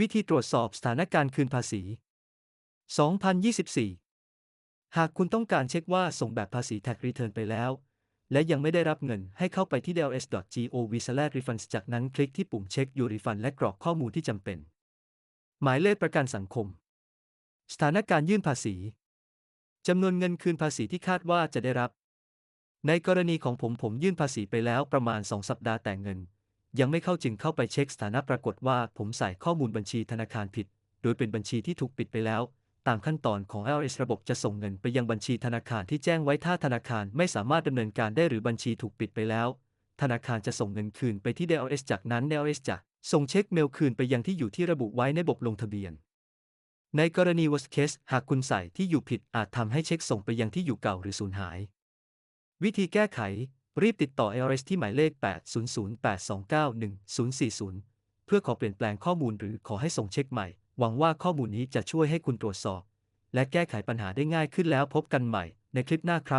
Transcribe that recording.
วิธีตรวจสอบสถานการณ์คืนภาษี 2024 หากคุณต้องการเช็คว่าส่งแบบภาษี Tax Return ไปแล้ว และยังไม่ได้รับเงินให้เข้าไปที่ dls.gov/refunds จากนั้นคลิกที่ปุ่มเช็ค Your Refund และกรอกข้อมูลที่จำเป็น หมายเลขประกันสังคม สถานการณ์ยื่นภาษีจำนวนเงินคืนภาษีที่คาดว่าจะได้รับ ในกรณีของผมผมยื่นภาษีไปแล้วประมาณ 2 สัปดาห์แต่เงิน ยังไม่เข้าจึงเข้าไปเช็คสถานะปรากฏว่าผมใส่ข้อมูลบัญชีธนาคารผิด โดยเป็นบัญชีที่ถูกปิดไปแล้ว ตามขั้นตอนของ LS ระบบจะส่งเงินไปยังบัญชีธนาคารที่แจ้งไว้ถ้าธนาคารไม่สามารถดำเนินการได้หรือบัญชีถูกปิดไปแล้ว ธนาคารจะส่งเงินคืนไปที่ DLS จากนั้น DLS จะส่งเช็คเมลคืนไปยังที่อยู่ที่ระบุไว้ในบบลงทะเบียน ในกรณี worst case หากคุณใส่ที่อยู่ผิดอาจทำให้เช็คส่งไปยังที่อยู่เก่าหรือสูญหาย วิธีแก้ไข รีบติดต่อ LS ที่หมายเลข 80082911040 เพื่อขอเปลี่ยนแปลงข้อมูลหรือขอให้ส่งเช็คใหม่ หวังว่าข้อมูลนี้จะช่วยให้คุณตรวจสอบ และแก้ไขปัญหาได้ง่ายขึ้นแล้วพบกันใหม่ในคลิปหน้าครับ